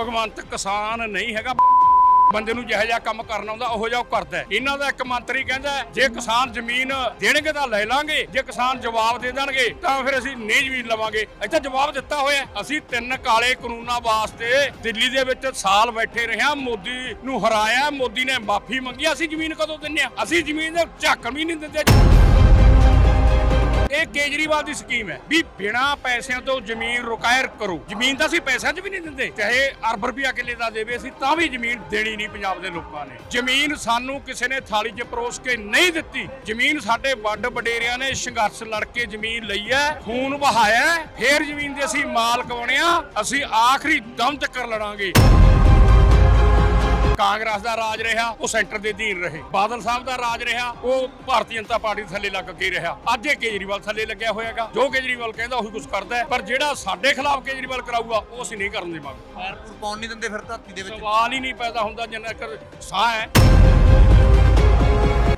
ਭਗਵੰਤ ਕਿਸਾਨ ਨਹੀਂ ਹੈਗਾ। ਬੰਦੇ ਨੂੰ ਜਿਹੋ ਜਿਹਾ ਕੰਮ ਕਰਨਾ ਹੁੰਦਾ, ਉਹੋ ਜਿਹਾ ਉਹ ਕਰਦਾ ਇਹਨਾਂ ਦਾ ਇੱਕ ਮੰਤਰੀ ਕਹਿੰਦਾ ਜੇ ਕਿਸਾਨ ਜ਼ਮੀਨ ਦੇਣਗੇ ਤਾਂ ਲੈ ਲਾਂਗੇ, ਜੇ ਕਿਸਾਨ ਜਵਾਬ ਦੇ ਦੇਣਗੇ ਤਾਂ ਫਿਰ ਅਸੀਂ ਨਹੀਂ ਜ਼ਮੀਨ ਲਵਾਂਗੇ। ਇੱਥੇ ਜਵਾਬ ਦਿੱਤਾ ਹੋਇਆ ਅਸੀਂ ਤਿੰਨ ਕਾਲੇ ਕਾਨੂੰਨਾਂ ਵਾਸਤੇ ਦਿੱਲੀ ਦੇ ਵਿੱਚ ਸਾਲ ਬੈਠੇ ਰਹੇ ਹਾਂ। ਮੋਦੀ ਨੂੰ ਹਰਾਇਆ, ਮੋਦੀ ਨੇ ਮਾਫੀ ਮੰਗੀ। ਅਸੀਂ ਜ਼ਮੀਨ ਕਦੋਂ ਦਿੰਨੇ ਆ ਅਸੀਂ ਜ਼ਮੀਨ ਦੇ ਝਾਕਣ ਵੀ ਨਹੀਂ ਦਿੰਦੇ। ਇਹ ਕੇਜਰੀਵਾਲ ਦੀ ਸਕੀਮ ਹੈ ਵੀ ਬਿਨਾ ਪੈਸਿਆਂ ਤੋਂ ਜ਼ਮੀਨ ਰੁਕਾਇਰ ਕਰੋ। ਜ਼ਮੀਨ ਤਾਂ ਅਸੀਂ ਪੈਸਿਆਂ 'ਚ ਵੀ ਨਹੀਂ ਦਿੰਦੇ। ਚਾਹੇ ਅਰਬ ਰੁਪਿਆ ਕਿੱਲੇ ਦਾ ਦੇਵੇ ਅਸੀਂ ਤਾਂ ਵੀ ਜ਼ਮੀਨ ਦੇਣੀ ਨਹੀਂ ਪੰਜਾਬ ਦੇ ਲੋਕਾਂ ਨੇ। ਜ਼ਮੀਨ ਸਾਨੂੰ ਕਿਸੇ ਨੇ ਥਾਲੀ 'ਚ ਪਰੋਸ ਕੇ ਨਹੀਂ ਦਿੱਤੀ। ਜ਼ਮੀਨ ਸਾਡੇ ਵੱਡ ਵਡੇਰਿਆਂ ਨੇ ਸੰਘਰਸ਼ ਲੜ ਕੇ ਜ਼ਮੀਨ ਲਈ ਹੈ, ਖੂਨ ਵਹਾਇਆ ਫੇਰ ਜ਼ਮੀਨ ਦੇ ਅਸੀਂ ਮਾਲਕ ਬਣੇ ਆ, ਅਸੀਂ ਆਖਰੀ ਦਮ ਤੱਕ ਲੜਾਂਗੇ। ਕਾਂਗਰਸ ਦਾ ਰਾਜ ਰਿਹਾ ਉਹ ਸੈਂਟਰ ਦੇ ਅਧੀਨ ਰਹੇ। ਬਾਦਲ ਸਾਹਿਬ ਦਾ ਰਾਜ ਰਿਹਾ ਉਹ ਭਾਰਤੀ ਜਨਤਾ ਪਾਰਟੀ ਥੱਲੇ ਲੱਗ ਕੇ ਰਿਹਾ। ਅੱਜ ਇਹ ਕੇਜਰੀਵਾਲ ਥੱਲੇ ਲੱਗਿਆ ਹੋਇਆਗਾ। ਜੋ ਕੇਜਰੀਵਾਲ ਕਹਿੰਦਾ ਉਹੀ ਕੁਝ ਕਰਦਾ ਪਰ ਜਿਹੜਾ ਸਾਡੇ ਖਿਲਾਫ ਕੇਜਰੀਵਾਲ ਕਰਾਊਗਾ ਉਹ ਅਸੀਂ ਨਹੀਂ ਕਰਨ ਦੇਵਾਂਗੇ ਫਾਇਰਪ੍ਰੂਫ ਪਾਉਣ ਨਹੀਂ ਦਿੰਦੇ ਫਿਰ ਧਰਤੀ ਦੇ ਵਿੱਚ। ਸਵਾਲ ਹੀ ਨਹੀਂ ਪੈਦਾ ਹੁੰਦਾ ਜਿੰਨਾ ਕਰ ਸਾਹ ਹੈ।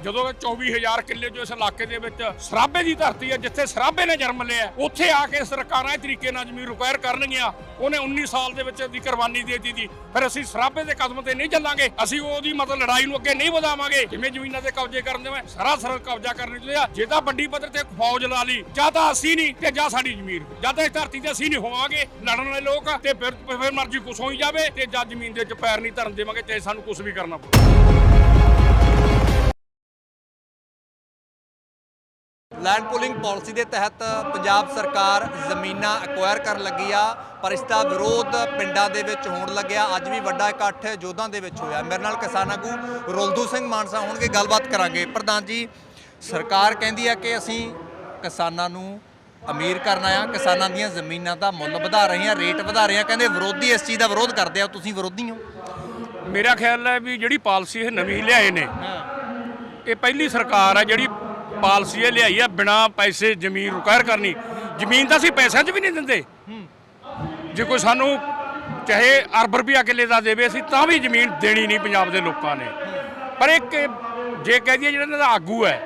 ਜਦੋਂ ਇਹ 24000 ਕਿੱਲੇ ਜੋ ਇਸ ਇਲਾਕੇ ਦੇ ਵਿੱਚ ਸਰਾਬੇ ਦੀ ਧਰਤੀ ਹੈ, ਜਿੱਥੇ ਸਰਾਬੇ ਨੇ ਜਨਮ ਲਿਆ ਉੱਥੇ ਆ ਕੇ ਸਰਕਾਰਾਂ ਤਰੀਕੇ ਨਾਲ ਜ਼ਮੀਨ ਰਿਕਵਾਇਰ ਕਰਨਗੀਆਂ। ਉਹਨੇ 19 ਸਾਲ ਦੇ ਵਿੱਚ ਦੀ ਕੁਰਬਾਨੀ ਦੇ ਦਿੱਤੀ ਫਿਰ ਅਸੀਂ ਸਰਾਬੇ ਦੇ ਕਦਮ ਤੇ ਨਹੀਂ ਚੱਲਾਂਗੇ, ਅਸੀਂ ਉਹਦੀ ਮਤਲਬ ਲੜਾਈ ਨੂੰ ਅੱਗੇ ਨਹੀਂ ਵਧਾਵਾਂਗੇ। ਜਿਵੇਂ ਜ਼ਮੀਨਾਂ ਤੇ ਕਬਜ਼ੇ ਕਰਨ ਦੇਵੇਂ ਸਾਰਾ ਸਰਲ ਕਬਜ਼ਾ ਕਰਨ ਚਾਹੀਦਾ ਜੇ ਤਾਂ ਵੱਡੀ ਪੱਧਰ ਤੇ ਫੌਜ ਲਾ ਲਈ, ਜਾਂ ਤਾਂ ਅਸੀਂ ਨਹੀਂ ਤੇ ਜਾਂ ਸਾਡੀ ਜ਼ਮੀਨ। ਜਾਂ ਤਾਂ ਇਸ ਧਰਤੀ ਤੇ ਅਸੀਂ ਨਹੀਂ ਹੋਵਾਂਗੇ, ਲੜਨ ਵਾਲੇ ਲੋਕ, ਤੇ ਫਿਰ ਫਿਰ ਮਰਜ਼ੀ ਕੁਛ ਹੋਈ ਜਾਵੇ ਤੇ ਜਾਂ ਜ਼ਮੀਨ ਦੇ ਵਿੱਚ ਪੈਰ ਨਹੀਂ ਧਰਨ ਦੇਵਾਂਗੇ ਤੇ ਸਾਨੂੰ ਕੁਝ ਵੀ ਕਰਨਾ ਪਵੇ ਲੈਂਡ ਪੂਲਿੰਗ ਪਾਲਿਸੀ ਦੇ ਤਹਿਤ ਪੰਜਾਬ ਸਰਕਾਰ ਜ਼ਮੀਨਾਂ ਐਕਵਾਇਰ ਕਰਨ ਲੱਗੀ ਆ ਪਰ ਇਸ ਦਾ ਵਿਰੋਧ ਪਿੰਡਾਂ ਦੇ ਵਿੱਚ ਹੋਣ ਲੱਗਿਆ। ਅੱਜ ਵੀ ਵੱਡਾ ਇਕੱਠ ਜੋਧਾਂ ਦੇ ਵਿੱਚ ਹੋਇਆ। ਮੇਰੇ ਨਾਲ ਕਿਸਾਨ ਆਗੂ ਰੋਲਦੂ ਸਿੰਘ ਮਾਨਸਾ ਹੋਣਗੇ ਗੱਲਬਾਤ ਕਰਾਂਗੇ। ਪ੍ਰਧਾਨ ਜੀ ਸਰਕਾਰ ਕਹਿੰਦੀ ਆ ਕਿ ਅਸੀਂ ਕਿਸਾਨਾਂ ਨੂੰ ਅਮੀਰ ਕਰਨਾ ਆ ਕਿਸਾਨਾਂ ਦੀਆਂ ਜ਼ਮੀਨਾਂ ਦਾ ਮੁੱਲ ਵਧਾ ਰਹੇ ਆ ਰੇਟ ਵਧਾ ਰਹੇ ਆ ਕਹਿੰਦੇ ਵਿਰੋਧੀ ਇਸ ਚੀਜ਼ ਦਾ ਵਿਰੋਧ ਕਰਦੇ ਆ। ਤੁਸੀਂ ਵਿਰੋਧੀ ਹੋ? ਮੇਰਾ ਖਿਆਲ ਹੈ ਵੀ ਜਿਹੜੀ ਪਾਲਿਸੀ ਇਹ ਨਵੀਂ ਲਿਆਏ ਨੇ ਇਹ ਪਹਿਲੀ ਸਰਕਾਰ ਹੈ ਜਿਹੜੀ ਪਾਲਸੀ ਇਹ ਲਿਆਈ ਹੈ ਬਿਨਾ ਪੈਸੇ ਜ਼ਮੀਨ ਰਿਕਵਾਇਰ ਕਰਨੀ। ਜ਼ਮੀਨ ਤਾਂ ਅਸੀਂ ਪੈਸਿਆਂ 'ਚ ਵੀ ਨਹੀਂ ਦਿੰਦੇ। ਜੇ ਕੋਈ ਸਾਨੂੰ ਚਾਹੇ ਅਰਬ ਰੁਪਿਆ ਕਿੱਲੇ ਦਾ ਦੇਵੇ, ਅਸੀਂ ਤਾਂ ਵੀ ਜ਼ਮੀਨ ਦੇਣੀ ਨਹੀਂ ਪੰਜਾਬ ਦੇ ਲੋਕਾਂ ਨੇ। ਪਰ ਇੱਕ ਜੇ ਕਹਿ ਦਈਏ ਜਿਹੜਾ ਇਹਨਾਂ ਦਾ ਆਗੂ ਹੈ,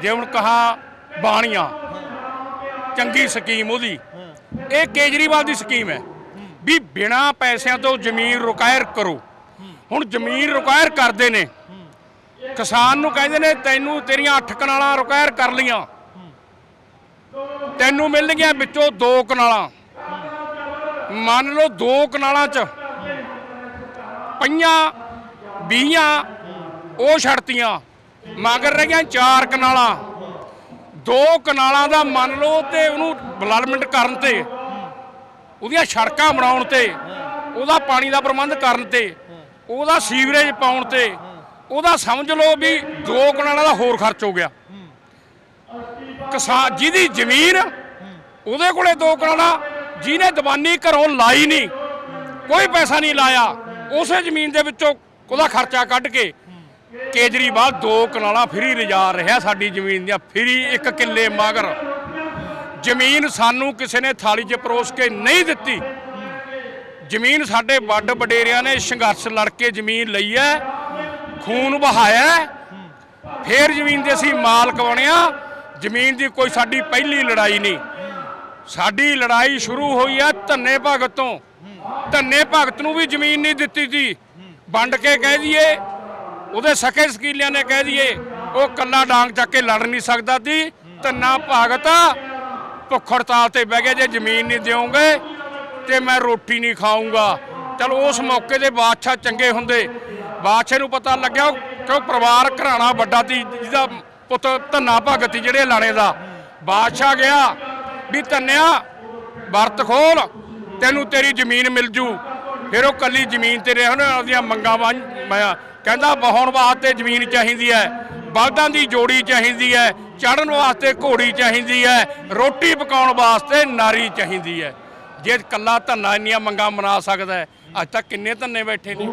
ਜੇ ਹੁਣ ਕਹਾ ਬਾਣੀਆਂ, ਚੰਗੀ ਸਕੀਮ ਉਹਦੀ, ਇਹ ਕੇਜਰੀਵਾਲ ਦੀ ਸਕੀਮ ਹੈ ਵੀ ਬਿਨਾ ਪੈਸਿਆਂ ਤੋਂ ਜ਼ਮੀਨ ਰਿਕਵਾਇਰ ਕਰੋ। ਹੁਣ ਜ਼ਮੀਨ ਰਿਕਵਾਇਰ ਕਰਦੇ ਨੇ ਕਿਸਾਨ ਨੂੰ ਕਹਿੰਦੇ ਨੇ, ਤੈਨੂੰ ਤੇਰੀਆਂ 8 ਕਨਾਲਾਂ ਰਿਕਵਾਇਰ ਕਰ ਲੀਆਂ ਤੈਨੂੰ ਮਿਲਣਗੀਆਂ ਵਿੱਚੋਂ 2 ਕਨਾਲਾਂ। ਮੰਨ ਲਓ 2 ਕਨਾਲਾਂ ਚ ਪੰਜਾਂ 20 ਉਹ ਛੜਤੀਆਂ ਮਗਰ ਰਹਿ ਗਈਆਂ 4 ਕਨਾਲਾਂ। ਦੋ ਕਨਾਲਾਂ ਦਾ ਮੰਨ ਲਓ ਤੇ ਉਹਨੂੰ ਡਿਵੈਲਪਮੈਂਟ ਕਰਨ ਤੇ, ਉਹਦੀਆਂ ਸੜਕਾਂ ਬਣਾਉਣ ਤੇ, ਉਹਦਾ ਪਾਣੀ ਦਾ ਪ੍ਰਬੰਧ ਕਰਨ ਤੇ, ਉਹਦਾ ਸੀਵਰੇਜ ਪਾਉਣ ਤੇ ਉਹਦਾ ਸਮਝ ਲਓ ਵੀ ਦੋ ਕਨਾਲਾਂ ਦਾ ਹੋਰ ਖਰਚ ਹੋ ਗਿਆ। ਕਿਸਾਨ ਜਿਹਦੀ ਜ਼ਮੀਨ, ਉਹਦੇ ਕੋਲੇ ਦੋ ਕਨਾਲਾਂ, ਜਿਹਨੇ ਦੀਵਾਨੀ ਘਰੋਂ ਲਾਈ ਨਹੀਂ, ਕੋਈ ਪੈਸਾ ਨਹੀਂ ਲਾਇਆ, ਉਸੇ ਜ਼ਮੀਨ ਦੇ ਵਿੱਚੋਂ ਉਹਦਾ ਖਰਚਾ ਕੱਢ ਕੇ ਕੇਜਰੀਵਾਲ ਦੋ ਕਨਾਲਾਂ ਫਰੀ ਲਿਜਾ ਰਿਹਾ ਸਾਡੀ ਜ਼ਮੀਨ ਦੀਆਂ, ਫਰੀ ਇੱਕ ਕਿੱਲੇ ਮਗਰ। ਜ਼ਮੀਨ ਸਾਨੂੰ ਕਿਸੇ ਨੇ ਥਾਲੀ 'ਚ ਪਰੋਸ ਕੇ ਨਹੀਂ ਦਿੱਤੀ। ਜ਼ਮੀਨ ਸਾਡੇ ਵੱਡ ਵਡੇਰਿਆਂ ਨੇ ਸੰਘਰਸ਼ ਲੜ ਕੇ ਜ਼ਮੀਨ ਲਈ ਹੈ। ਖੂਨ ਵਹਾਇਆ ਫੇਰ ਜ਼ਮੀਨ ਦੇ ਅਸੀਂ ਮਾਲਕ ਬਣਿਆ ਜ਼ਮੀਨ ਦੀ ਕੋਈ ਸਾਡੀ ਪਹਿਲੀ ਲੜਾਈ ਨਹੀਂ। ਸਾਡੀ ਲੜਾਈ ਸ਼ੁਰੂ ਹੋਈ ਹੈ ਧੰਨੇ ਭਗਤ ਤੋਂ। ਧੰਨੇ ਭਗਤ ਨੂੰ ਵੀ ਜ਼ਮੀਨ ਨਹੀਂ ਦਿੱਤੀ ਸੀ। ਵੰਡ ਕੇ ਕਹਿ ਦਈਏ, ਉਹਦੇ ਸਕੇ ਸਕੀਲਿਆਂ ਨੇ ਕਹਿ ਦਈਏ, ਉਹ ਕੱਲਾ ਡਾਂਗ ਚੱਕ ਕੇ ਲੜ ਨਹੀਂ ਸਕਦਾ ਸੀ। ਧੰਨਾ ਭਗਤ ਭੁੱਖ ਹੜਤਾਲ ਤੇ ਬਹਿ ਗਿਆ, ਜੇ ਜ਼ਮੀਨ ਨਹੀਂ ਦਿਓਗੇ ਤੇ ਮੈਂ ਰੋਟੀ ਨਹੀਂ ਖਾਊਂਗਾ। ਚਲੋ ਉਸ ਮੌਕੇ ਦੇ ਬਾਦਸ਼ਾਹ ਚੰਗੇ ਹੁੰਦੇ। ਬਾਦਸ਼ਾਹ ਨੂੰ ਪਤਾ ਲੱਗਿਆ ਉਹ ਕਿ ਪਰਿਵਾਰ ਘਰਾਣਾ ਵੱਡਾ ਸੀ, ਜਿਹਦਾ ਪੁੱਤ ਧੰਨਾ ਭਗਤ ਸੀ ਜਿਹੜੇ ਲਾਣੇ ਦਾ। ਬਾਦਸ਼ਾਹ ਗਿਆ ਵੀ, ਧੰਨਿਆ, ਵਰਤ ਖੋਲ, ਤੈਨੂੰ ਤੇਰੀ ਜ਼ਮੀਨ ਮਿਲ ਜੂ। ਫਿਰ ਉਹ ਕੱਲੀ ਜ਼ਮੀਨ ਤੇ ਰਿਹਾ ਉਹਨੇ ਆਪਦੀਆਂ ਮੰਗਾਂ ਵਾਂ ਮੈਂ ਕਹਿੰਦਾ, ਬਹਾਉਣ ਵਾਸਤੇ ਜ਼ਮੀਨ ਚਾਹੀਦੀ ਹੈ, ਬਲਦਾਂ ਦੀ ਜੋੜੀ ਚਾਹੀਦੀ ਹੈ ਚੜਨ ਵਾਸਤੇ ਘੋੜੀ ਚਾਹੀਦੀ ਹੈ, ਰੋਟੀ ਪਕਾਉਣ ਵਾਸਤੇ ਨਾਰੀ ਚਾਹੀਦੀ ਹੈ। ਜੇ ਕੱਲਾ ਧੰਨਾ ਇੰਨੀਆਂ ਮੰਗਾਂ ਮਨਾ ਸਕਦਾ ਅੱਜ ਤੱਕ ਕਿੰਨੇ ਧੰਨੇ ਬੈਠੇ ਨੇ?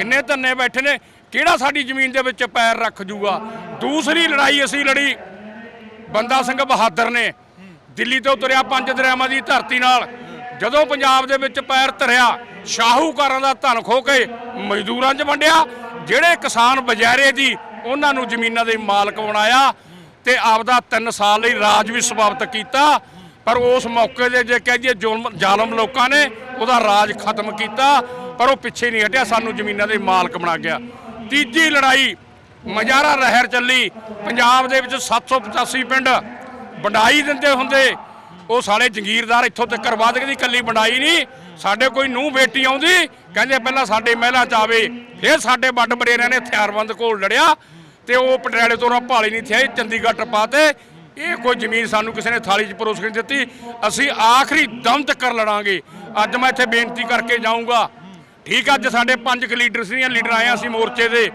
ਕਿੰਨੇ ਧੰਨੇ ਬੈਠੇ ਨੇ, ਕਿਹੜਾ ਸਾਡੀ ਜ਼ਮੀਨ ਦੇ ਵਿੱਚ ਪੈਰ ਰੱਖ ਜੂਗਾ? ਦੂਸਰੀ ਲੜਾਈ ਅਸੀਂ ਲੜੀ, ਬੰਦਾ ਸਿੰਘ ਬਹਾਦਰ ਨੇ। ਦਿੱਲੀ ਤੋਂ ਤੁਰਿਆ ਪੰਜ ਦਰਿਆਵਾਂ ਦੀ ਧਰਤੀ ਨਾਲ। ਜਦੋਂ ਪੰਜਾਬ ਦੇ ਵਿੱਚ ਪੈਰ ਧਰਿਆ, ਸ਼ਾਹੂਕਾਰਾਂ ਦਾ ਧਨ ਖੋ ਕੇ ਮਜ਼ਦੂਰਾਂ 'ਚ ਵੰਡਿਆ, ਜਿਹੜੇ ਕਿਸਾਨ ਬਜਾਰੇ ਦੀ ਉਹਨਾਂ ਨੂੰ ਜ਼ਮੀਨਾਂ ਦੇ ਮਾਲਕ ਬਣਾਇਆ ਤੇ ਆਪਦਾ 3 ਸਾਲ ਲਈ ਰਾਜ ਵੀ ਸਮਾਪਤ ਕੀਤਾ। ਪਰ ਉਸ ਮੌਕੇ ਦੇ ਜੇ ਕਹਿ ਦਈਏ ਜ਼ੁਲਮ ਜ਼ਾਲਮ ਲੋਕਾਂ ਨੇ ਉਹਦਾ ਰਾਜ ਖਤਮ ਕੀਤਾ। ਪਰ ਉਹ ਪਿੱਛੇ ਨਹੀਂ ਹਟਿਆ, ਸਾਨੂੰ ਜ਼ਮੀਨਾਂ ਦੇ ਮਾਲਕ ਬਣਾ ਗਿਆ। ਤੀਜੀ ਲੜਾਈ ਮਜਾਰਾ ਲਹਿਰ ਚੱਲੀ। ਪੰਜਾਬ ਦੇ ਵਿੱਚ 785 ਪਿੰਡ ਵੰਡਾਈ ਦਿੰਦੇ ਹੁੰਦੇ। ਉਹ ਸਾਲੇ ਜੰਗੀਰਦਾਰ ਇੱਥੋਂ ਤੱਕ ਵਧ ਗਏ ਦੀ ਕੱਲੀ ਵੰਡਾਈ ਨਹੀਂ। ਸਾਡੇ ਕੋਈ ਨੂੰ ਬੇਟੀ ਆਉਂਦੀ, ਕਹਿੰਦੇ ਪਹਿਲਾਂ ਸਾਡੇ ਮਹਿਲਾ ਚ ਆਵੇ। ਫਿਰ ਸਾਡੇ ਵੱਡ ਬੜੇਰਿਆਂ ਨੇ ਹਥਿਆਰਬੰਦ ਕੋਲ ਲੜਿਆ ਤੇ ਉਹ ਪਟਿਆਲੇ ਤੋਂ ਨਾ ਭਾਲੀ ਨਹੀਂ ਥਿਆ ਚੰਡੀਗੜ੍ਹ ਟਾਤੇ ਇਹ ਕੋਈ ਜ਼ਮੀਨ ਸਾਨੂੰ ਕਿਸੇ ਨੇ ਥਾਲੀ 'ਚ ਪਰੋਸ ਕੇ ਨਹੀਂ ਦਿੱਤੀ। ਅਸੀਂ ਆਖਰੀ ਦਮ ਤੱਕ ਲੜਾਂਗੇ। ਅੱਜ ਮੈਂ ਇੱਥੇ ਬੇਨਤੀ ਕਰਕੇ ਜਾਊਂਗਾ ਠੀਕ ਅੱਜ ਸਾਡੇ ਪੰਜ ਕੁ ਲੀਡਰ ਸੀ ਲੀਡਰ ਆਏ ਆ ਅਸੀਂ ਮੋਰਚੇ ਦੇ,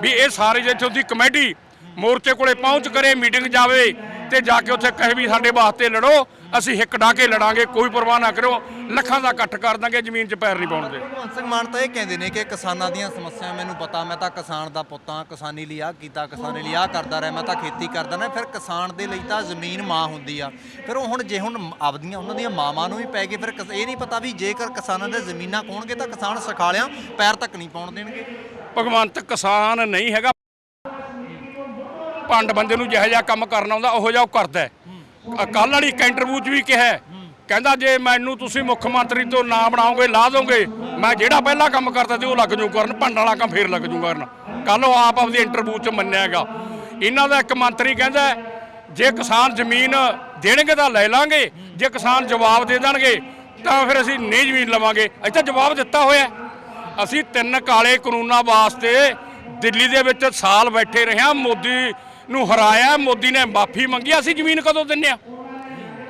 ਵੀ ਇਹ ਸਾਰੇ ਜਿੱਥੇ ਦੀ ਕਮੇਟੀ ਮੋਰਚੇ ਕੋਲੇ ਪਹੁੰਚ ਕਰੇ, ਮੀਟਿੰਗ ਜਾਵੇ ਤੇ ਜਾ ਕੇ ਉੱਥੇ ਕਹੇ ਵੀ ਸਾਡੇ ਵਾਸਤੇ ਲੜੋ ਅਸੀਂ ਹਿੱਕ ਡਾ ਕੇ ਲੜਾਂਗੇ ਕੋਈ ਪਰਵਾਹ ਨਾ ਕਰੋ ਲੱਖਾਂ ਦਾ ਇਕੱਠ ਕਰ ਦਾਂਗੇ ਜ਼ਮੀਨ 'ਚ ਪੈਰ ਨਹੀਂ ਪਾਉਣ ਦੇ। ਭਗਵੰਤ ਸਿੰਘ ਮਾਨ ਤਾਂ ਇਹ ਕਹਿੰਦੇ ਨੇ ਕਿ ਕਿਸਾਨਾਂ ਦੀਆਂ ਸਮੱਸਿਆ ਮੈਨੂੰ ਪਤਾ ਮੈਂ ਤਾਂ ਕਿਸਾਨ ਦਾ ਪੁੱਤਾਂ ਕਿਸਾਨੀ ਲਈ ਆਹ ਕੀਤਾ ਕਿਸਾਨੀ ਲਈ ਆਹ ਕਰਦਾ ਰਿਹਾ ਮੈਂ ਤਾਂ ਖੇਤੀ ਕਰਦਾ ਨਾ ਫਿਰ ਕਿਸਾਨ ਦੇ ਲਈ ਤਾਂ ਜ਼ਮੀਨ ਮਾਂ ਹੁੰਦੀ ਆ। ਫਿਰ ਉਹ ਹੁਣ ਜੇ ਹੁਣ ਆਪਦੀਆਂ ਉਹਨਾਂ ਦੀਆਂ ਮਾਵਾਂ ਨੂੰ ਵੀ ਪੈ ਗਏ ਫਿਰ ਕਿਸ- ਇਹ ਨਹੀਂ ਪਤਾ ਵੀ ਜੇਕਰ ਕਿਸਾਨਾਂ ਦੇ ਜ਼ਮੀਨਾਂ ਕੋਣਗੇ ਤਾਂ ਕਿਸਾਨ ਸਖਾਲਿਆਂ ਪੈਰ ਤੱਕ ਨਹੀਂ ਪਾਉਣ ਦੇਣਗੇ। ਭਗਵੰਤ ਕਿਸਾਨ ਨਹੀਂ ਹੈਗਾ ਪੰਡ ਬੰਦੇ ਨੂੰ ਜਿਹੋ ਜਿਹਾ ਕੰਮ ਕਰਨਾ ਆਉਂਦਾ, ਉਹੋ ਜਿਹਾ ਉਹ ਕਰਦਾ ਹੈ। ਕੱਲ ਵਾਲੀ ਇੱਕ ਇੰਟਰਵਿਊ 'ਚ ਵੀ ਕਿਹਾ ਕਹਿੰਦਾ ਜੇ ਮੈਨੂੰ ਤੁਸੀਂ ਮੁੱਖ ਮੰਤਰੀ ਤੋਂ ਨਾ ਬਣਾਓਗੇ, ਲਾ ਦੋਗੇ, ਮੈਂ ਜਿਹੜਾ ਪਹਿਲਾ ਕੰਮ ਕਰਦਾ ਸੀ ਉਹ ਲੱਗ ਜੂ ਕਰਨ ਭੰਡ ਵਾਲਾ ਕੰਮ ਫੇਰ ਲੱਗ ਜੂ ਕਰਨ। ਕੱਲ ਉਹ ਆਪ ਆਪਦੀ ਇੰਟਰਵਿਊ 'ਚ ਮੰਨਿਆ ਹੈਗਾ। ਇਹਨਾਂ ਦਾ ਇੱਕ ਮੰਤਰੀ ਕਹਿੰਦਾ ਜੇ ਕਿਸਾਨ ਜ਼ਮੀਨ ਦੇਣਗੇ ਤਾਂ ਲੈ ਲਾਂਗੇ, ਜੇ ਕਿਸਾਨ ਜਵਾਬ ਦੇ ਦੇਣਗੇ, ਤਾਂ ਫਿਰ ਅਸੀਂ ਨਹੀਂ ਜ਼ਮੀਨ ਲਵਾਂਗੇ। ਇੱਥੇ ਜਵਾਬ ਦਿੱਤਾ ਹੋਇਆ ਅਸੀਂ ਤਿੰਨ ਕਾਲੇ ਕਾਨੂੰਨਾਂ ਵਾਸਤੇ ਦਿੱਲੀ ਦੇ ਵਿੱਚ ਸਾਲ ਬੈਠੇ ਰਹੇ ਹਾਂ। ਮੋਦੀ ਨੂੰ ਹਰਾਇਆ, ਮੋਦੀ ਨੇ ਮਾਫੀ ਮੰਗੀ, ਅਸੀਂ ਜ਼ਮੀਨ ਕਦੋਂ ਦਿੰਨੇ ਆ?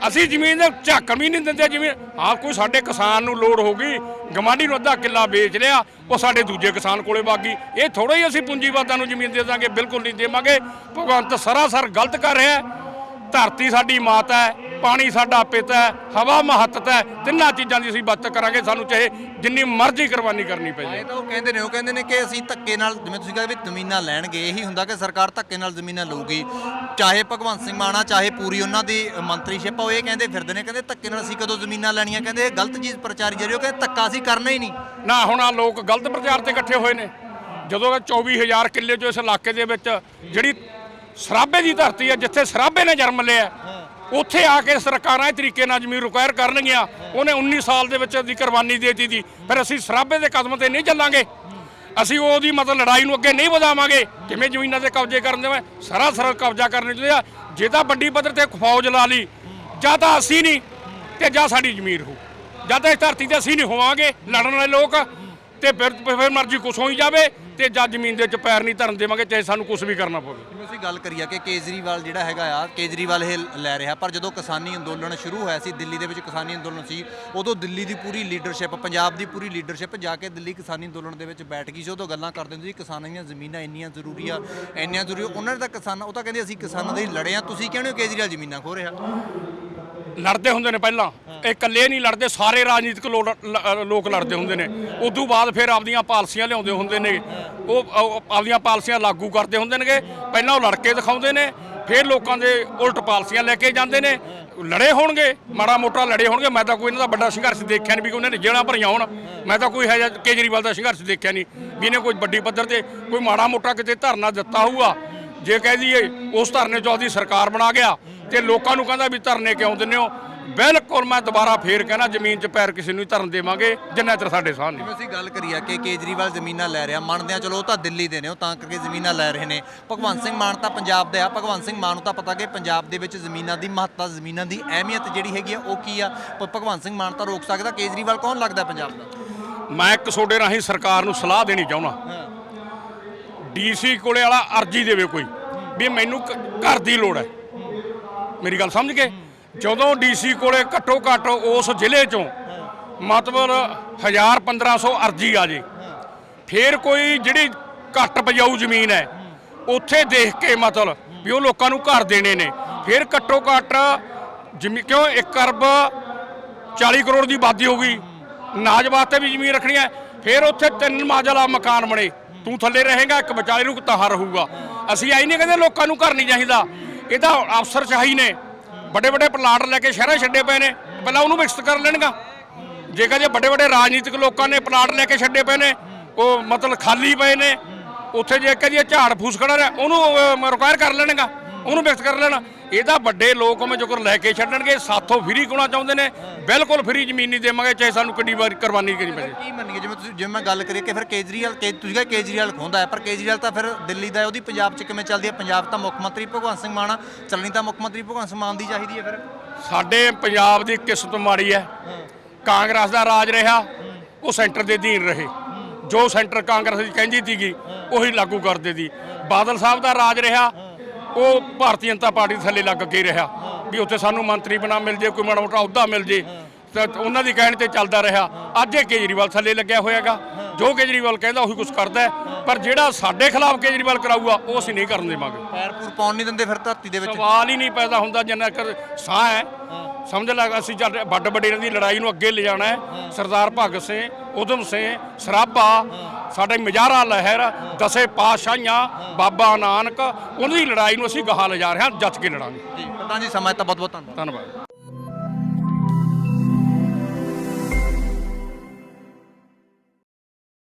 ਅਸੀਂ ਜ਼ਮੀਨ ਦੇ ਝਾਕਣ ਵੀ ਨਹੀਂ ਦਿੰਦੇ ਜ਼ਮੀਨ ਹਾਂ ਕੋਈ ਸਾਡੇ ਕਿਸਾਨ ਨੂੰ ਲੋੜ ਹੋ ਗਈ ਗਮਾਂਡੀ ਨੂੰ ਅੱਧਾ ਕਿੱਲਾ ਵੇਚ ਲਿਆ, ਉਹ ਸਾਡੇ ਦੂਜੇ ਕਿਸਾਨ ਕੋਲੇ ਵਾਗੀ ਇਹ ਥੋੜਾ ਹੀ ਅਸੀਂ ਪੂੰਜੀਵਾਦਾਂ ਨੂੰ ਜ਼ਮੀਨ ਦੇ ਦਾਂਗੇ, ਬਿਲਕੁਲ ਨਹੀਂ ਦੇਵਾਂਗੇ। ਭਗਵੰਤ ਸਰਾਸਰ ਗਲਤ ਕਰ ਰਿਹਾ ਧਰਤੀ ਸਾਡੀ ਮਾਤਾ ਹੈ ਪਾਣੀ ਸਾਡਾ ਪਿਤਾ ਹੈ ਹਵਾ ਮਹੱਤਤਾ ਹੈ ਤਿੰਨਾਂ ਚੀਜ਼ਾਂ ਦੀ ਅਸੀਂ ਬਚਤ ਕਰਾਂਗੇ ਸਾਨੂੰ ਚਾਹੇ ਜਿੰਨੀ ਮਰਜ਼ੀ ਕੁਰਬਾਨੀ ਕਰਨੀ ਪੈ ਜਾਏ। ਇਹ ਤਾਂ ਉਹ ਕਹਿੰਦੇ ਨੇ ਉਹ ਕਹਿੰਦੇ ਨੇ ਕਿ ਅਸੀਂ ਧੱਕੇ ਨਾਲ ਜਿਵੇਂ ਤੁਸੀਂ ਕਹਿੰਦੇ ਵੀ ਜ਼ਮੀਨਾਂ ਲੈਣਗੇ ਇਹੀ ਹੁੰਦਾ ਕਿ ਸਰਕਾਰ ਧੱਕੇ ਨਾਲ ਜ਼ਮੀਨਾਂ ਲਊਗੀ। ਚਾਹੇ ਭਗਵੰਤ ਸਿੰਘ ਮਾਨਾ ਚਾਹੇ ਪੂਰੀ ਉਹਨਾਂ ਦੀ ਮੰਤਰੀਸ਼ਿਪ ਆ ਉਹ ਇਹ ਕਹਿੰਦੇ ਫਿਰਦੇ ਨੇ ਕਹਿੰਦੇ ਧੱਕੇ ਨਾਲ ਅਸੀਂ ਕਦੋਂ ਜ਼ਮੀਨਾਂ ਲੈਣੀਆਂ ਕਹਿੰਦੇ ਇਹ ਗਲਤ ਚੀਜ਼ ਪ੍ਰਚਾਰੀ ਜਾ ਰਹੀ ਉਹ ਕਹਿੰਦੇ ਧੱਕਾ ਅਸੀਂ ਕਰਨਾ ਹੀ ਨਹੀਂ। ਨਾ ਹੁਣ ਆ ਲੋਕ ਗਲਤ ਪ੍ਰਚਾਰ ਤੇ ਇਕੱਠੇ ਹੋਏ ਨੇ। ਜਦੋਂ ਕਿ 24000 ਕਿੱਲੇ ਚੋਂ ਇਸ ਇਲਾਕੇ ਦੇ ਵਿੱਚ ਜਿਹੜੀ ਸਰਾਬੇ ਦੀ ਧਰਤੀ ਹੈ ਜਿੱਥੇ ਸਰਾਬੇ ਨੇ ਜਨਮ ਲਿਆ ਉੱਥੇ ਆ ਕੇ ਸਰਕਾਰਾਂ ਇਹ ਤਰੀਕੇ ਨਾਲ ਜ਼ਮੀਨ ਰਿਕੁਆਇਰ ਕਰਨਗੀਆਂ। ਉਹਨੇ 19 ਸਾਲ ਦੇ ਵਿੱਚ ਦੀ ਕੁਰਬਾਨੀ ਦੇ ਦਿੱਤੀ ਫਿਰ ਅਸੀਂ ਸਰਾਬੇ ਦੇ ਕਦਮ ਤੇ ਨਹੀਂ ਚੱਲਾਂਗੇ। ਅਸੀਂ ਉਹਦੀ ਮਤਲਬ ਲੜਾਈ ਨੂੰ ਅੱਗੇ ਨਹੀਂ ਵਧਾਵਾਂਗੇ। ਕਿਵੇਂ ਜ਼ਮੀਨਾਂ ਤੇ ਕਬਜ਼ੇ ਕਰਨ ਦੇਵਾਂ ਸਾਰਾ ਸਰਲ ਕਬਜ਼ਾ ਕਰਨੇ ਚਾਹੀਦੇ ਆ ਜੇ ਤਾਂ ਵੱਡੀ ਪੱਧਰ ਤੇ ਫੌਜ ਲਾ ਲਈ, ਜਾਂ ਤਾਂ ਅਸੀਂ ਨਹੀਂ, ਤੇ ਜਾਂ ਸਾਡੀ ਜ਼ਮੀਰ ਹੋ। ਜਾਂ ਤਾਂ ਇਸ ਧਰਤੀ ਤੇ ਅਸੀਂ ਨਹੀਂ ਹੋਵਾਂਗੇ, ਲੜਨ ਵਾਲੇ ਲੋਕ। ਤੇ ਫਿਰ ਫਿਰ ਮਰਜ਼ੀ ਕੁਛ ਹੋਈ ਜਾਵੇ। ਤੇ ਜਾਂ ਜ਼ਮੀਨ ਦੇ ਵਿੱਚ ਪੈਰ ਨਹੀਂ ਧਰਨ ਦੇਵਾਂਗੇ, ਚਾਹੇ ਸਾਨੂੰ ਕੁਝ ਵੀ ਕਰਨਾ ਪਵੇ ਜਿਵੇਂ ਅਸੀਂ ਗੱਲ ਕਰੀਏ ਕਿ ਕੇਜਰੀਵਾਲ ਜਿਹੜਾ ਹੈਗਾ ਆ, ਕੇਜਰੀਵਾਲ ਇਹ ਲੈ ਰਿਹਾ, ਪਰ ਜਦੋਂ ਕਿਸਾਨੀ ਅੰਦੋਲਨ ਸ਼ੁਰੂ ਹੋਇਆ ਸੀ, ਦਿੱਲੀ ਦੇ ਵਿੱਚ ਕਿਸਾਨੀ ਅੰਦੋਲਨ ਸੀ, ਉਦੋਂ ਦਿੱਲੀ ਦੀ ਪੂਰੀ ਲੀਡਰਸ਼ਿਪ, ਪੰਜਾਬ ਦੀ ਪੂਰੀ ਲੀਡਰਸ਼ਿਪ ਜਾ ਕੇ ਦਿੱਲੀ ਕਿਸਾਨੀ ਅੰਦੋਲਨ ਦੇ ਵਿੱਚ ਬੈਠ ਗਈ ਸੀ, ਉਦੋਂ ਗੱਲਾਂ ਕਰਦੇ ਹੁੰਦੇ ਸੀ, ਕਿਸਾਨਾਂ ਦੀਆਂ ਜ਼ਮੀਨਾਂ ਇੰਨੀਆਂ ਜ਼ਰੂਰੀ ਆ, ਇੰਨੀਆਂ ਜ਼ਰੂਰੀ ਆ। ਉਹਨਾਂ ਨੇ ਤਾਂ ਕਿਸਾਨਾਂ, ਉਹ ਤਾਂ ਕਹਿੰਦੇ ਅਸੀਂ ਕਿਸਾਨਾਂ ਦੇ ਲਈ ਲੜੇ ਆ, ਤੁਸੀਂ ਕਹਿੰਦੇ ਹੋ ਕੇਜਰੀਵਾਲ ਜ਼ਮੀਨਾਂ ਖੋ ਰਿਹਾ ਲੜਦੇ ਹੁੰਦੇ ਨੇ ਪਹਿਲਾਂ। ਇਹ ਇਕੱਲੇ ਨਹੀਂ ਲੜਦੇ, ਸਾਰੇ ਰਾਜਨੀਤਿਕ ਲੋ- ਲ- ਲੋਕ ਲੜਦੇ ਹੁੰਦੇ ਨੇ। ਉਦੋਂ ਬਾਅਦ ਫਿਰ ਆਪਦੀਆਂ ਪਾਲਸੀਆਂ ਲਿਆਉਂਦੇ ਹੁੰਦੇ ਨੇ। ਉਹ ਆਪਦੀਆਂ ਪਾਲਸੀਆਂ ਲਾਗੂ ਕਰਦੇ ਹੁੰਦੇ ਨੇਗੇ। ਪਹਿਲਾਂ ਉਹ ਲੜ ਕੇ ਦਿਖਾਉਂਦੇ ਨੇ, ਫਿਰ ਲੋਕਾਂ ਦੇ ਉਲਟ ਪਾਲਸੀਆਂ ਲੈ ਕੇ ਜਾਂਦੇ ਨੇ। ਲੜੇ ਹੋਣਗੇ, ਮਾੜਾ ਮੋਟਾ ਲੜੇ ਹੋਣਗੇ। ਮੈਂ ਤਾਂ ਕੋਈ ਇਹਨਾਂ ਦਾ ਵੱਡਾ ਸੰਘਰਸ਼ ਦੇਖਿਆ ਨਹੀਂ ਵੀ ਉਹਨਾਂ ਨੇ ਜੇਲ੍ਹਾਂ ਭਰੀਆਂ ਹੋਣ। ਮੈਂ ਤਾਂ ਕੋਈ ਹੈ ਜਿਹਾ ਕੇਜਰੀਵਾਲ ਦਾ ਸੰਘਰਸ਼ ਦੇਖਿਆ ਨਹੀਂ ਵੀ ਇਹਨੇ ਕੋਈ ਵੱਡੀ ਪੱਧਰ ਤੇ ਕੋਈ ਮਾੜਾ ਮੋਟਾ ਕਿਤੇ ਧਰਨਾ ਦਿੱਤਾ ਹੋਊਗਾ। ਜੇ ਕਹਿ ਦਈਏ, ਉਸ ਧਰਨੇ ਚੋਂ ਉਹਦੀ ਸਰਕਾਰ ਬਣਾ ਗਿਆ। ਤੇ ਲੋਕਾਂ ਨੂੰ ਕਹਿੰਦਾ ਵੀ ਧਰਨੇ ਕਿਉਂ ਦਿੰਦੇ ਹੋ? ਬਿਲਕੁਲ ਮੈਂ ਦੁਬਾਰਾ ਫੇਰ ਕਹਿਣਾ ਜ਼ਮੀਨ 'ਚ ਪੈਰ ਕਿਸੇ ਨੂੰ ਨਹੀਂ ਧਰਨ ਦੇਵਾਂਗੇ ਜਿੰਨਾ ਚਿਰ ਸਾਡੇ ਸਾਹ ਨਹੀਂ। ਜਿਵੇਂ ਅਸੀਂ ਗੱਲ ਕਰੀਏ ਕਿ ਕੇਜਰੀਵਾਲ ਜ਼ਮੀਨਾਂ ਲੈ ਰਿਹਾ ਮੰਨਦੇ ਆ ਚਲੋ ਉਹ ਤਾਂ ਦਿੱਲੀ ਦੇ ਨੇ ਉਹ ਤਾਂ ਕਰਕੇ ਜ਼ਮੀਨਾਂ ਲੈ ਰਹੇ ਨੇ। ਭਗਵੰਤ ਸਿੰਘ ਮਾਨ ਤਾਂ ਪੰਜਾਬ ਦੇ ਆ ਭਗਵੰਤ ਸਿੰਘ ਮਾਨ ਨੂੰ ਤਾਂ ਪਤਾ ਕਿ ਪੰਜਾਬ ਦੇ ਵਿੱਚ ਜ਼ਮੀਨਾਂ ਦੀ ਮਹੱਤਤਾ ਜ਼ਮੀਨਾਂ ਦੀ ਅਹਿਮੀਅਤ ਜਿਹੜੀ ਹੈਗੀ ਆ ਉਹ ਕੀ ਆ? ਭ- ਭਗਵੰਤ ਸਿੰਘ ਮਾਨ ਤਾਂ ਰੋਕ ਸਕਦਾ ਕੇਜਰੀਵਾਲ ਕੌਣ ਲੱਗਦਾ ਪੰਜਾਬ ਦਾ? ਮੈਂ ਇੱਕ ਤੁਹਾਡੇ ਰਾਹੀਂ ਸਰਕਾਰ ਨੂੰ ਸਲਾਹ ਦੇਣੀ ਚਾਹੁੰਦਾ। ਡੀਸੀ ਕੋਲੇ ਵਾਲਾ ਅਰਜੀ ਦੇਵੇ ਕੋਈ ਵੀ ਮੈਨੂੰ ਘਰ ਦੀ ਲੋੜ ਹੈ। ਮੇਰੀ ਗੱਲ ਸਮਝ ਗਏ? ਜਦੋਂ ਡੀਸੀ ਕੋਲੇ ਘੱਟੋ ਘੱਟ ਉਸ ਜ਼ਿਲ੍ਹੇ ਚੋਂ ਮਤਲਬ 1000 1500 ਅਰਜੀ ਆ ਜੇ, ਫਿਰ ਕੋਈ ਜਿਹੜੀ ਘੱਟ ਪਜਾਊ ਜ਼ਮੀਨ ਹੈ, ਉੱਥੇ ਦੇਖ ਕੇ ਮਤਲਬ ਵੀ ਉਹ ਲੋਕਾਂ ਨੂੰ ਘਰ ਦੇਣੇ ਨੇ। ਫਿਰ ਘੱਟੋ ਘੱਟ ਜ਼ਮੀਨ ਕਿਉਂ 1 ਅਰਬ 40 ਕਰੋੜ ਦੀ ਆਬਾਦੀ ਹੋ ਗਈ ਨਾਜ ਵਾਸਤੇ ਵੀ ਜ਼ਮੀਨ ਰੱਖਣੀ ਹੈ, ਫਿਰ ਉੱਥੇ ਤਿੰਨ ਮਾਜਲਾ ਮਕਾਨ ਬਣੇ। ਤੂੰ ਥੱਲੇ ਰਹੇਗਾ, ਇੱਕ ਵਿਚਾਲੇ ਨੂੰ ਤਾਂ ਰਹੂਗਾ। ਅਸੀਂ ਆਈ ਨਹੀਂ ਕਹਿੰਦੇ ਲੋਕਾਂ ਨੂੰ ਘਰ ਨਹੀਂ ਚਾਹੀਦਾ। ਇਹ ਤਾਂ ਅਫਸਰ ਚਾਹੀ ਨੇ। ਵੱਡੇ ਵੱਡੇ ਪਲਾਟ ਲੈ ਕੇ ਸ਼ਹਿਰਾਂ ਛੱਡੇ ਪਏ ਨੇ। ਪਹਿਲਾਂ ਉਹਨੂੰ ਵਿਕਸਿਤ ਕਰ ਲੈਣਗਾ। ਜੇ ਕਹਦੇ ਵੱਡੇ ਵੱਡੇ ਰਾਜਨੀਤਿਕ ਲੋਕਾਂ ਨੇ ਪਲਾਟ ਲੈ ਕੇ ਛੱਡੇ ਪਏ ਨੇ, ਉਹ ਮਤਲਬ ਖਾਲੀ ਪਏ ਨੇ, ਉੱਥੇ ਜੇ ਕਹਦੀ ਝਾੜ ਫੂਸ ਖੜਾ ਰਿਹਾ, ਉਹਨੂੰ ਰਿਕੁਆਇਰ ਕਰ ਲੈਣਗਾ। ਉਹਨੂੰ ਵਿਕਸਿਤ ਕਰ ਲੈਣਾ। ਇਹਦਾ ਵੱਡੇ ਲੋਕ ਮੈਂ ਜੋਕਰ ਲੈ ਕੇ ਛੱਡਣਗੇ ਸਾਥੋਂ ਫਰੀ ਕੋਣਾ ਚਾਹੁੰਦੇ ਨੇ ਬਿਲਕੁਲ ਫਰੀ ਜ਼ਮੀਨ ਨਹੀਂ ਦੇਵਾਂਗੇ ਚਾਹੇ ਸਾਨੂੰ ਕਿੰਨੀ ਵਾਰ ਕੁਰਬਾਨੀ ਕਰੀ ਪਵੇ। ਕੀ ਮੰਨੀਏ ਜਿਵੇਂ ਤੁਸੀਂ ਜਿਵੇਂ ਮੈਂ ਗੱਲ ਕਰੀਏ ਕਿ ਫਿਰ ਕੇਜਰੀਵਾਲ ਕੇ ਤੁਸੀਂ ਕਿਹਾ ਕੇਜਰੀਵਾਲ ਖੋਂਦਾ ਹੈ ਪਰ ਕੇਜਰੀਵਾਲ ਤਾਂ ਫਿਰ ਦਿੱਲੀ ਦਾ ਹੈ, ਉਹਦੀ ਪੰਜਾਬ 'ਚ ਕਿਵੇਂ ਚੱਲਦੀ ਹੈ? ਪੰਜਾਬ ਤਾਂ ਮੁੱਖ ਮੰਤਰੀ ਭਗਵੰਤ ਸਿੰਘ ਮਾਨ ਆ ਚੱਲਣੀ ਤਾਂ ਮੁੱਖ ਮੰਤਰੀ ਭਗਵੰਤ ਸਿੰਘ ਮਾਨ ਦੀ ਚਾਹੀਦੀ ਹੈ ਫਿਰ। ਸਾਡੇ ਪੰਜਾਬ ਦੀ ਕਿਸਮਤ ਮਾੜੀ ਹੈ। ਕਾਂਗਰਸ ਦਾ ਰਾਜ ਰਿਹਾ ਉਹ ਸੈਂਟਰ ਦੇ ਅਧੀਨ ਰਹੇ। ਜੋ ਸੈਂਟਰ ਕਾਂਗਰਸ ਦੀ ਕਹਿੰਦੀ ਸੀਗੀ ਉਹੀ ਲਾਗੂ ਕਰਦੇ ਦੀ ਬਾਦਲ ਸਾਹਿਬ ਦਾ ਰਾਜ ਰਿਹਾ ਉਹ ਭਾਰਤੀ ਜਨਤਾ ਪਾਰਟੀ ਥੱਲੇ ਲੱਗ ਕੇ ਰਿਹਾ ਵੀ ਉੱਥੇ ਸਾਨੂੰ ਮੰਤਰੀ ਬਣਾ ਮਿਲ ਜੇ ਕੋਈ ਮਾੜਾ ਮੋਟਾ ਅਹੁਦਾ ਮਿਲ ਜੇ। ਤਾਂ ਉਹਨਾਂ ਦੀ ਕਹਿਣ ਤੇ ਚੱਲਦਾ ਰਿਹਾ। ਅੱਜ ਇਹ ਕੇਜਰੀਵਾਲ ਥੱਲੇ ਲੱਗਿਆ ਹੋਇਆਗਾ। ਜੋ ਕੇਜਰੀਵਾਲ ਕਹਿੰਦਾ ਉਹੀ ਕੁਝ ਕਰਦਾ। ਪਰ ਜਿਹੜਾ ਸਾਡੇ ਖਿਲਾਫ ਕੇਜਰੀਵਾਲ ਕਰਾਊਗਾ ਉਹ ਅਸੀਂ ਨਹੀਂ ਕਰਨ ਦੇਵਾਂਗੇ। ਪੈਰਪੂਰ ਪਾਉਣ ਨਹੀਂ ਦਿੰਦੇ ਫਿਰ ਧਰਤੀ ਦੇ ਵਿੱਚ? ਸਵਾਲ ਹੀ ਨਹੀਂ ਪੈਦਾ ਹੁੰਦਾ ਜਿੰਨਾ ਕਰ ਸਾਹ ਹੈ। ਸਮਝ ਲੱਗ ਅਸੀਂ ਰਹੇ ਵੱਡ ਵੱਡੇਰਾਂ ਦੀ ਲੜਾਈ ਨੂੰ ਅੱਗੇ ਲਿਜਾਣਾ ਹੈ। ਸਰਦਾਰ ਭਗਤ ਸਿੰਘ ਉਦਮ ਸਿੰਘ ਸਰਾਭਾ। ਸਾਡੇ ਮਜਾਰਾ ਲਹਿਰ ਦਸੇ ਪਾਤਸ਼ਾਹੀਆਂ ਬਾਬਾ ਨਾਨਕ ਉਹਨਾਂ ਦੀ ਲੜਾਈ ਨੂੰ ਅਸੀਂ ਗਾਹਾਂ ਲਿਜਾ ਰਹੇ ਹਾਂ ਜੱਜ ਕੇ ਲੜਾਂਗੇ। ਜੀ ਪ੍ਰਧਾਨ ਜੀ ਸਮਾਂ ਤਾਂ ਬਹੁਤ ਬਹੁਤ ਧੰਨਵਾਦ। ਧੰਨਵਾਦ।